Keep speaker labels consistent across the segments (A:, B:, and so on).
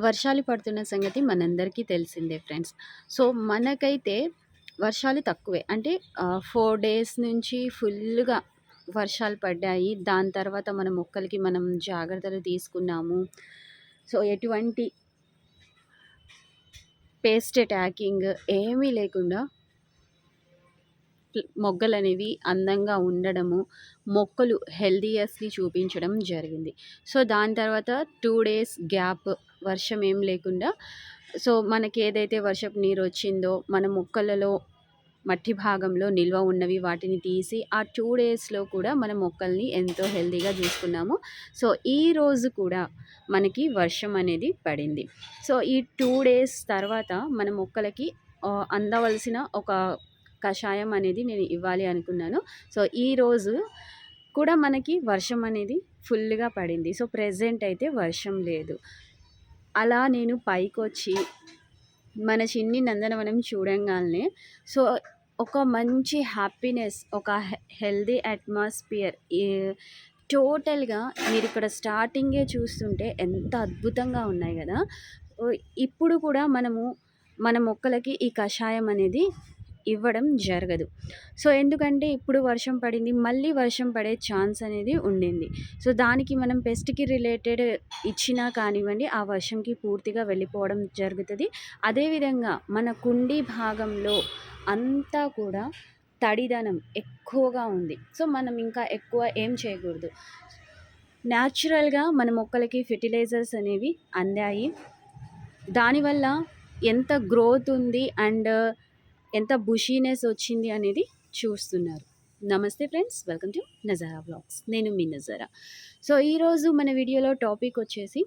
A: వర్షాలు పడుతున్న సంగతి మనందరికీ తెలిసిందే ఫ్రెండ్స్. సో, మనకైతే వర్షాలు తక్కువే. అంటే ఫోర్ డేస్ నుంచి ఫుల్గా వర్షాలు పడ్డాయి. దాని తర్వాత మన మొక్కలకి మనం జాగ్రత్తలు తీసుకున్నాము. సో, ఎటువంటి పేస్ట్ అటాకింగ్ ఏమీ లేకుండా మొగ్గలనేవి అందంగా ఉండడము, మొక్కలు హెల్తీయెస్‌ని చూపించడం జరిగింది. సో, దాని తర్వాత టూ డేస్ గ్యాప్ వర్షం ఏం లేకుండా సో, మనకి ఏదైతే వర్షపు నీరు వచ్చిందో మన మొక్కలలో మట్టి భాగంలో నిల్వ ఉన్నవి వాటిని తీసి ఆ టూ డేస్‌లో కూడా మన మొక్కల్ని ఎంతో హెల్దీగా చూసుకున్నాము. సో, ఈ రోజు కూడా మనకి వర్షం అనేది పడింది. సో, ఈ టూ డేస్ తర్వాత మన మొక్కలకి అందవలసిన ఒక కషాయం అనేది నేను ఇవ్వాలి అనుకున్నాను. సో, ఈరోజు కూడా మనకి వర్షం అనేది ఫుల్గా పడింది. సో, ప్రెజెంట్ అయితే వర్షం లేదు. అలా నేను పైకొచ్చి మన చిన్ని నందనవనం చూడంగానే సో, ఒక మంచి హ్యాపీనెస్, ఒక హెల్దీ అట్మాస్ఫియర్ ఈ టోటల్‌గా ఇక్కడ స్టార్టింగే చూస్తుంటే ఎంత అద్భుతంగా ఉన్నాయి కదా ఇప్పుడు కూడా మనము మన మొక్కలకి ఈ కషాయం అనేది ఇవ్వడం జరగదు. సో, ఎందుకంటే ఇప్పుడు వర్షం పడింది. మళ్ళీ వర్షం పడే ఛాన్స్ అనేది ఉండింది. సో, దానికి మనం పెస్ట్‌కి రిలేటెడ్ ఇచ్చినా కానివ్వండి, ఆ వర్షంకి పూర్తిగా వెళ్ళిపోవడం జరుగుతుంది అదేవిధంగా మన కుండీ భాగంలో అంతా కూడా తడిదనం ఎక్కువగా ఉంది. సో, మనం ఇంకా ఎక్కువ ఏం చేయకూడదు. న్యాచురల్‌గా మన మొక్కలకి ఫెర్టిలైజర్స్ అనేవి అందాయి. దానివల్ల ఎంత గ్రోత్ ఉంది అండ్ ఎంత బుషీనెస్ వచ్చింది అనేది చూస్తున్నారు. నమస్తే friends. Welcome to Nazara vlogs. నేను మీ నజారా. సో, ఈరోజు మన వీడియోలో టాపిక్ వచ్చేసి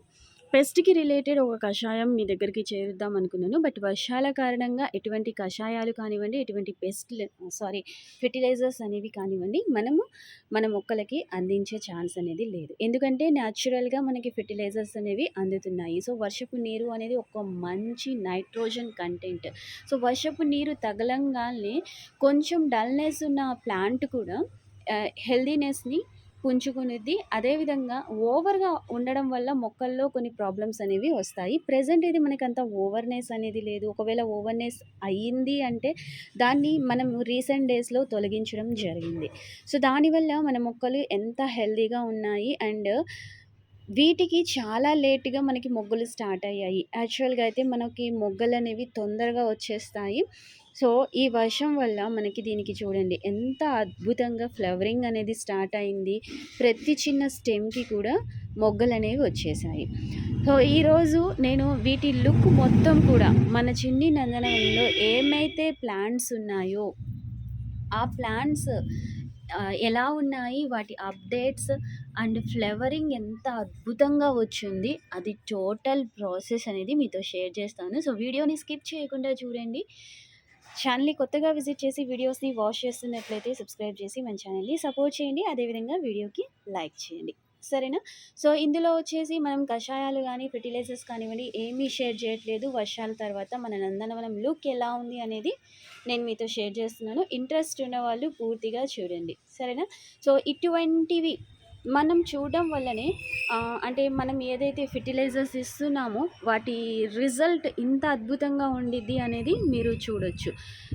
A: పెస్ట్‌కి రిలేటెడ్ ఒక కషాయం మీ దగ్గరికి చేరుద్దాం అనుకున్నాను. బట్ వర్షాల కారణంగా ఎటువంటి కషాయాలు కానివ్వండి, ఎటువంటి పెస్ట్ సారీ ఫెర్టిలైజర్స్ అనేవి కానివ్వండి, మనము మన మొక్కలకి అందించే ఛాన్స్ అనేది లేదు. ఎందుకంటే న్యాచురల్‌గా మనకి ఫెర్టిలైజర్స్ అనేవి అందుతున్నాయి. సో, వర్షపు నీరు అనేది ఒక మంచి నైట్రోజన్ కంటెంట్. సో, వర్షపు నీరు తగలంగానే కొంచెం డల్‌నెస్ ఉన్న ప్లాంట్ కూడా హెల్దీనెస్ని హెల్తీనెస్‌ని పుంజుకునిద్ది. అదేవిధంగా ఓవర్‌గా ఉండడం వల్ల మొక్కల్లో కొన్ని ప్రాబ్లమ్స్ అనేవి వస్తాయి. ప్రజెంట్ ఇది మనకి అంత ఓవర్‌నెస్ అనేది లేదు. ఒకవేళ ఓవర్‌నెస్ అయింది అంటే దాన్ని మనం రీసెంట్ డేస్‌లో తొలగించడం జరిగింది. సో, దానివల్ల మన మొక్కలు ఎంత హెల్దీగా ఉన్నాయి అండ్ వీటికి చాలా లేట్‌గా మనకి మొగ్గలు స్టార్ట్ అయ్యాయి. యాక్చువల్‌గా అయితే మనకి మొగ్గలు అనేవి తొందరగా వచ్చేస్తాయి. సో, ఈ వర్షం వల్ల మనకి దీనికి చూడండి ఎంత అద్భుతంగా ఫ్లవరింగ్ అనేది స్టార్ట్ అయింది. ప్రతి చిన్న స్టెమ్‌కి కూడా మొగ్గలు అనేవి వచ్చేసాయి. సో, ఈరోజు నేను వీటి లుక్ మొత్తం కూడా మన చిన్ని నందనవనంలో ఏమైతే ప్లాంట్స్ ఉన్నాయో, ఆ ప్లాంట్స్ ఎలా ఉన్నాయి, వాటి అప్డేట్స్ అండ్ ఫ్లవరింగ్ ఎంత అద్భుతంగా వచ్చింది. అది టోటల్ ప్రాసెస్ అనేది మీతో షేర్ చేస్తాను. సో, వీడియోని స్కిప్ చేయకుండా చూడండి. ఛానల్‌ని కొత్తగా విజిట్ చేసి వీడియోస్‌ని వాచ్ చేస్తున్నట్లయితే సబ్స్క్రైబ్ చేసి మన ఛానల్‌ని సపోర్ట్ చేయండి. అదేవిధంగా వీడియోకి లైక్ చేయండి. సరేనా? సో, ఇందులో వచ్చేసి మనం కషాయాలు కానీ ఫెర్టిలైజర్స్ కానివ్వండి ఏమీ షేర్ చేయట్లేదు. వర్షాల తర్వాత మన నందనవనం లుక్ ఎలా ఉంది అనేది నేను మీతో షేర్ చేస్తున్నాను. ఇంట్రెస్ట్ ఉన్నవాళ్ళు పూర్తిగా చూడండి. సరేనా? సో, ఇటువంటివి మనం చూడడం వల్లనే అంటే మనం ఏదైతే ఫెర్టిలైజర్స్ ఇస్తున్నామో వాటి రిజల్ట్ ఇంత అద్భుతంగా ఉండిద్ది అనేది మీరు చూడొచ్చు.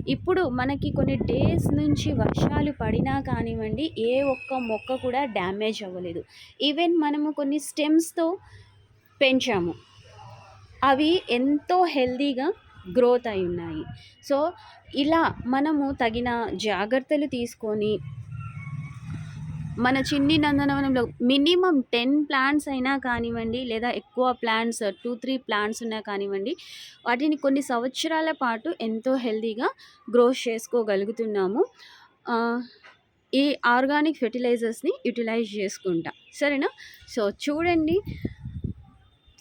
A: ఇప్పుడు మనకి కొన్ని డేస్ నుంచి వర్షాలు పడినా కానివ్వండి, ఏ ఒక్క మొక్క కూడా డ్యామేజ్ అవ్వలేదు. ఈవెన్ మనము కొన్ని స్టెమ్స్‌తో పెంచాము. అవి ఎంతో హెల్తీగా గ్రోత్ అయి ఉన్నాయి సో, ఇలా మనము తగిన జాగ్రత్తలు తీసుకొని మన చిన్ని నందనవనంలో మినిమం టెన్ ప్లాంట్స్ అయినా కానివ్వండి, లేదా ఎక్కువ ప్లాంట్స్ 2, 3 ప్లాంట్స్ ఉన్నా కానివ్వండి, వాటిని కొన్ని సంవత్సరాల పాటు ఎంతో హెల్తీగా గ్రో చేసుకోగలుగుతున్నాము. ఈ ఆర్గానిక్ ఫెర్టిలైజర్స్‌ని యుటిలైజ్ చేసుకుంటా. సరేనా? సో, చూడండి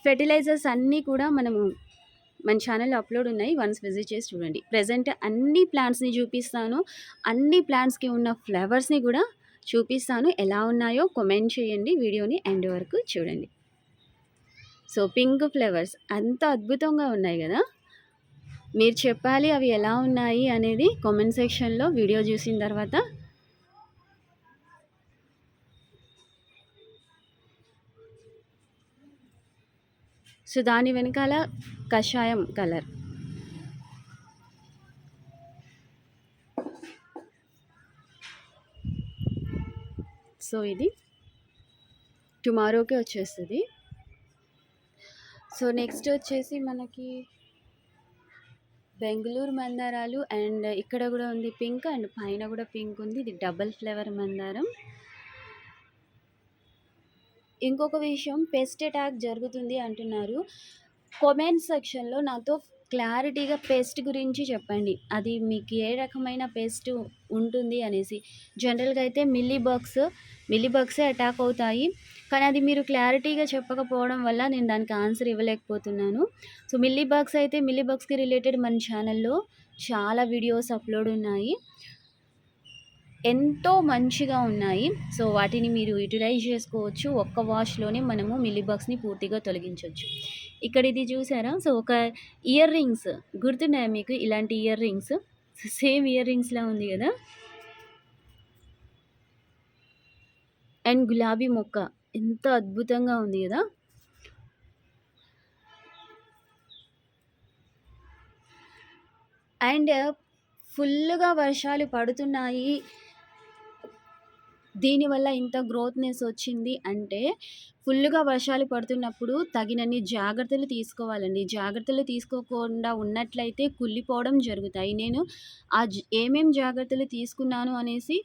A: ఫెర్టిలైజర్స్ అన్నీ కూడా మనము మన ఛానల్‌లో అప్‌లోడ్ ఉన్నాయి. వన్స్ విజిట్ చేసి చూడండి. ప్రెజెంట్ అన్ని ప్లాంట్స్‌ని చూపిస్తాను. అన్ని ప్లాంట్స్‌కి ఉన్న ఫ్లవర్స్‌ని కూడా చూపిస్తాను. ఎలా ఉన్నాయో కామెంట్ చేయండి. వీడియోని ఎండ్ వరకు చూడండి. సో, పింక్ ఫ్లవర్స్ అంత అద్భుతంగా ఉన్నాయి కదా మీరు చెప్పాలి అవి ఎలా ఉన్నాయి అనేది కామెంట్ సెక్షన్‌లో వీడియో చూసిన తర్వాత. సో దాని వెనకాల కషాయం కలర్ సో ఇది టుమారోకే వచ్చేస్తుంది. సో నెక్స్ట్ వచ్చేసి మనకి బెంగళూరు మందారాలు అండ్ ఇక్కడ కూడా ఉంది పింక్ అండ్ పైన కూడా పింక్ ఉంది. ఇది డబల్ ఫ్లేవర్ మందారం. ఇంకొక విషయం పెస్ట్ అటాక్ జరుగుతుంది అంటున్నారు. కామెంట్ సెక్షన్లో నాతో క్లారిటీగా పేస్ట్ గురించి చెప్పండి. అది మీకు ఏ రకమైన పేస్ట్ ఉంటుంది అనేసి. జనరల్గా అయితే మిల్లీ బగ్స్ మిల్లీ బగ్సే అటాక్ అవుతాయి. కానీ అది మీరు క్లారిటీగా చెప్పకపోవడం వల్ల నేను దానికి ఆన్సర్ ఇవ్వలేకపోతున్నాను. సో మిల్లీ బగ్స్ అయితే మిల్లీ బగ్స్కి రిలేటెడ్ మన ఛానల్లో చాలా వీడియోస్ అప్లోడ్ ఉన్నాయి. ఎంతో మంచిగా ఉన్నాయి. సో వాటిని మీరు యూటిలైజ్ చేసుకోవచ్చు. ఒక్క వాష్లోనే మనము మిల్లీబాక్స్ని పూర్తిగా తొలగించవచ్చు ఇక్కడ ఇది చూసారా? సో ఒక ఇయర్ రింగ్స్ గుర్తున్నాయా మీకు? ఇలాంటి ఇయర్ రింగ్స్. సేమ్ ఇయర్ రింగ్స్లా ఉంది కదా? అండ్ గులాబీ మొక్క. ఎంత అద్భుతంగా ఉంది కదా? అండ్ ఫుల్గా వర్షాలు పడుతున్నాయి. దీనివల్ల ఇంత గ్రోత్నెస్ వచ్చింది అంటే ఫుల్గా వర్షాలు పడుతున్నప్పుడు తగినన్ని జాగ్రత్తలు తీసుకోవాలండి. జాగ్రత్తలు తీసుకోకుండా ఉన్నట్లయితే కుళ్ళిపోవడం జరుగుతాయి. నేను ఆ ఏమేం జాగ్రత్తలు తీసుకున్నాను అనేసి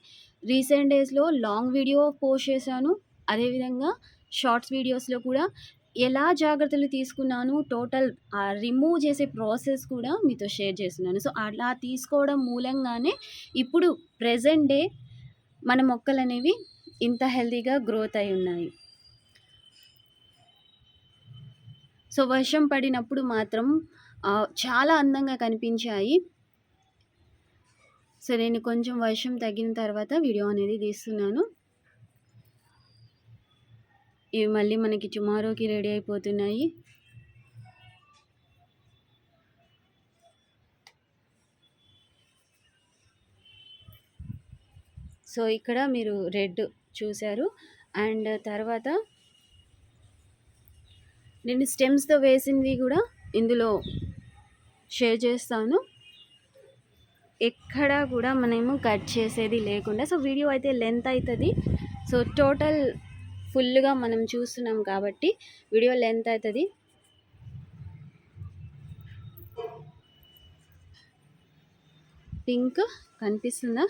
A: రీసెంట్ డేస్లో లాంగ్ వీడియో పోస్ట్ చేశాను. అదేవిధంగా షార్ట్స్ వీడియోస్లో కూడా ఎలా జాగ్రత్తలు తీసుకున్నాను టోటల్ రిమూవ్ చేసే ప్రాసెస్ కూడా మీతో షేర్ చేస్తున్నాను. సో అలా తీసుకోవడం మూలంగానే ఇప్పుడు ప్రజెంట్ డే మన మొక్కలు అనేవి ఇంత హెల్తీగా గ్రోత్ అయి ఉన్నాయి. సో వర్షం పడినప్పుడు మాత్రం చాలా అందంగా కనిపించాయి. సో నేను కొంచెం వర్షం తగ్గిన తర్వాత వీడియో అనేది తీస్తున్నాను. ఇవి మళ్ళీ మనకి టుమారోకి రెడీ అయిపోతున్నాయి. సో ఇక్కడ మీరు రెడ్ చూశారు. అండ్ తర్వాత నేను స్టెమ్స్తో వేసింది కూడా ఇందులో షేర్ చేస్తాను. ఎక్కడా కూడా మనము కట్ చేసేది లేకుండా సో వీడియో అయితే లెంత్ అవుతుంది సో టోటల్ ఫుల్గా మనం చూస్తున్నాం కాబట్టి వీడియో లెంత్ అవుతుంది పింక్ కనిపిస్తుందా?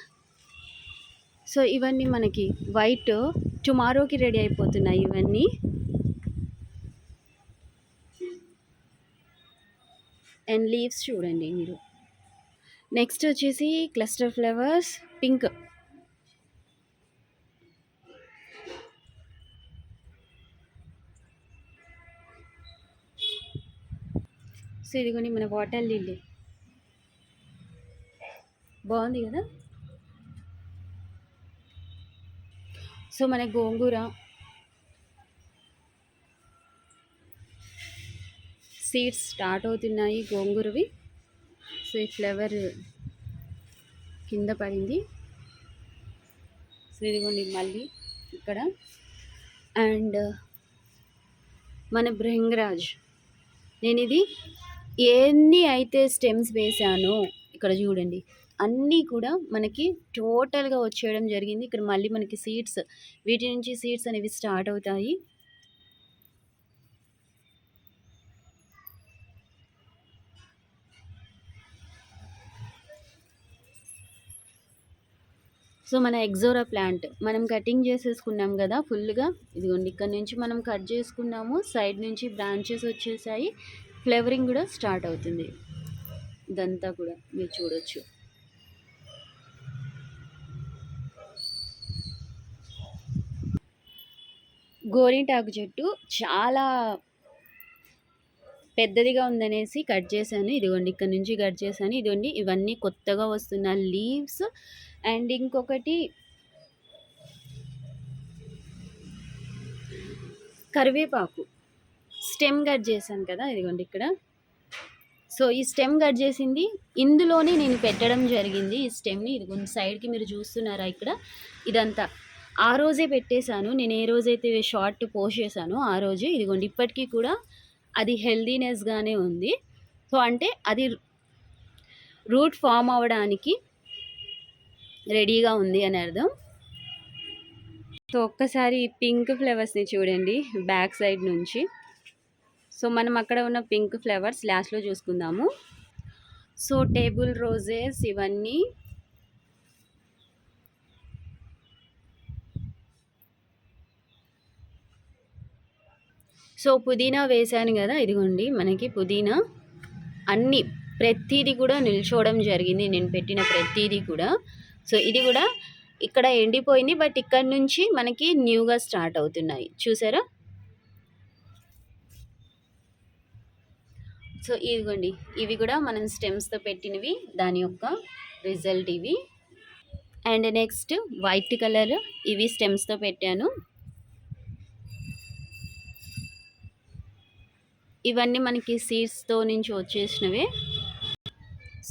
A: సో ఇవన్నీ మనకి వైట్ టుమారోకి రెడీ అయిపోతున్నాయి ఇవన్నీ. అండ్ లీవ్స్ చూడండి మీరు. నెక్స్ట్ వచ్చేసి క్లస్టర్ ఫ్లవర్స్ పింక్. సో ఇదిగోని మన వాటర్ లిల్లీ. బాగుంది కదా? సో మన గోంగూర. సీడ్స్ స్టార్ట్ అవుతున్నాయి గోంగూరవి. సో ఈ ఫ్లేవర్ కింద పడింది. సో ఇదిగోండి మళ్ళీ ఇక్కడ. అండ్ మన భృంగరాజ్ నేను ఇది ఎన్ని అయితే స్టెమ్స్ వేసానో ఇక్కడ చూడండి. అన్నీ కూడా మనకి టోటల్గా వచ్చేయడం జరిగింది. ఇక్కడ మళ్ళీ మనకి సీడ్స్ వీటి నుంచి సీడ్స్ అనేవి స్టార్ట్ అవుతాయి. సో మన ఎగ్జోరా ప్లాంట్ మనం కటింగ్ చేసేసుకున్నాం కదా ఫుల్గా. ఇదిగోండి ఇక్కడ నుంచి మనం కట్ చేసుకున్నాము. సైడ్ నుంచి బ్రాంచెస్ వచ్చేసాయి. ఫ్లేవరింగ్ కూడా స్టార్ట్ అవుతుంది. ఇదంతా కూడా మీరు చూడొచ్చు. గోరింటాకు చెట్టు చాలా పెద్దదిగా ఉందనేసి కట్ చేశాను. ఇదిగోండి ఇక్కడ నుంచి కట్ చేశాను. ఇదిగోండి ఇవన్నీ కొత్తగా వస్తున్న లీవ్స్. అండ్ ఇంకొకటి కరివేపాకు. స్టెమ్ కట్ చేశాను కదా ఇదిగోండి ఇక్కడ. సో ఈ స్టెమ్ కట్ చేసింది. ఇందులోనే నేను పెట్టడం జరిగింది ఈ స్టెమ్ని. ఇదిగోండి సైడ్కి మీరు చూస్తున్నారా ఇక్కడ? ఇదంతా. ఆ రోజే పెట్టేశాను. నేను ఏ రోజైతే షార్ట్ పోస్ట్ చేశానో ఆ రోజే. ఇదిగోండి ఇప్పటికీ కూడా అది హెల్దీనెస్గానే ఉంది. సో అంటే అది రూట్ ఫామ్ అవ్వడానికి రెడీగా ఉంది అని అర్థం. సో ఒక్కసారి పింక్ ఫ్లేవర్స్ని చూడండి బ్యాక్ సైడ్ నుంచి. సో మనం అక్కడ ఉన్న పింక్ ఫ్లేవర్స్ లాస్ట్లో చూసుకుందాము. సో టేబుల్ రోజెస్ ఇవన్నీ సో పుదీనా వేసాను కదా ఇదిగోండి మనకి పుదీనా. అన్ని ప్రతిదీ కూడా నిల్చోవడం జరిగింది నేను పెట్టిన ప్రతిదీ కూడా. సో ఇది కూడా ఇక్కడ ఎండిపోయింది బట్ ఇక్కడ నుంచి మనకి న్యూగా స్టార్ట్ అవుతున్నాయి. చూసారా? సో ఇదిగోండి ఇవి కూడా మనం స్టెమ్స్తో పెట్టినవి దాని యొక్క రిజల్ట్ ఇవి. అండ్ నెక్స్ట్ వైట్ కలర్ ఇవి స్టెమ్స్తో పెట్టాను. ఇవన్నీ మనకి సీడ్స్తో నుంచి వచ్చేసినవి.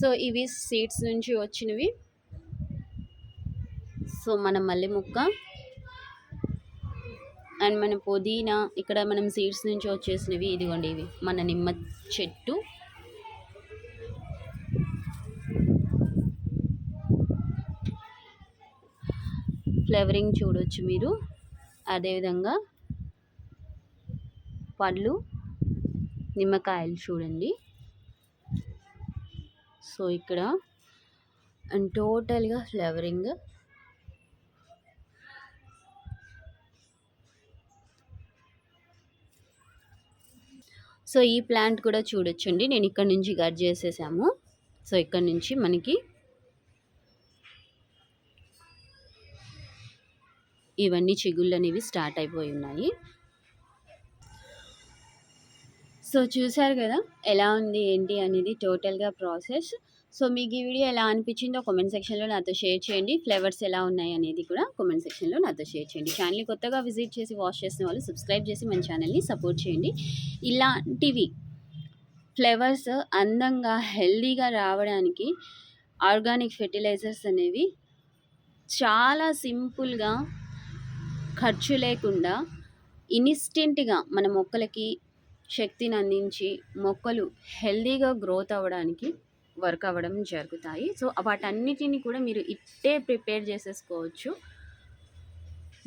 A: సో ఇవి సీడ్స్ నుంచి వచ్చినవి. సో మన మల్లె ముక్క. అండ్ మన పుదీనా ఇక్కడ మనం సీడ్స్ నుంచి వచ్చేసినవి ఇదిగోండి ఇవి. మన నిమ్మ చెట్టు. ఫ్లేవరింగ్ చూడొచ్చు మీరు. అదేవిధంగా పళ్ళు. నిమ్మకాయలు చూడండి. సో ఇక్కడ అండ్ టోటల్గా ఫ్లేవరింగ్. సో ఈ ప్లాంట్ కూడా చూడొచ్చండి. నేను ఇక్కడ నుంచి కట్ చేసేసాము. సో ఇక్కడ నుంచి మనకి ఇవన్నీ చిగుళ్ళు అనేవి స్టార్ట్ అయిపోయి ఉన్నాయి. సో చూసారు కదా ఎలా ఉంది ఏంటి అనేది టోటల్గా ప్రాసెస్. సో మీకు ఈ వీడియో ఎలా అనిపించిందో కామెంట్ సెక్షన్లో నాతో షేర్ చేయండి. ఫ్లేవర్స్ ఎలా ఉన్నాయి అనేది కూడా కామెంట్ సెక్షన్లో నాతో షేర్ చేయండి. ఛానల్ని కొత్తగా విజిట్ చేసి వాచ్ చేసిన వాళ్ళు సబ్స్క్రైబ్ చేసి మన ఛానల్ని సపోర్ట్ చేయండి. ఇలాంటివి ఫ్లేవర్స్ అందంగా హెల్దీగా రావడానికి ఆర్గానిక్ ఫెర్టిలైజర్స్ అనేవి చాలా సింపుల్గా ఖర్చు లేకుండా ఇన్స్టెంట్గా మన మొక్కలకి శక్తిని అందించి మొక్కలు హెల్దీగా గ్రోత్ అవ్వడానికి వర్క్ అవ్వడం జరుగుతాయి. సో వాటన్నిటిని కూడా మీరు ఇట్టే ప్రిపేర్ చేసేసుకోవచ్చు.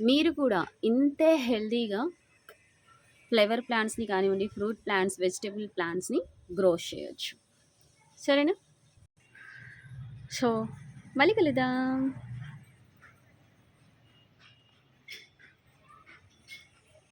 A: మీరు కూడా ఇంతే హెల్దీగా ఫ్లవర్ ప్లాంట్స్ని కానివ్వండి ఫ్రూట్ ప్లాంట్స్ వెజిటేబుల్ ప్లాంట్స్ని గ్రో చేయొచ్చు. సరేనా? సో మళ్ళీ కలుద్దాం.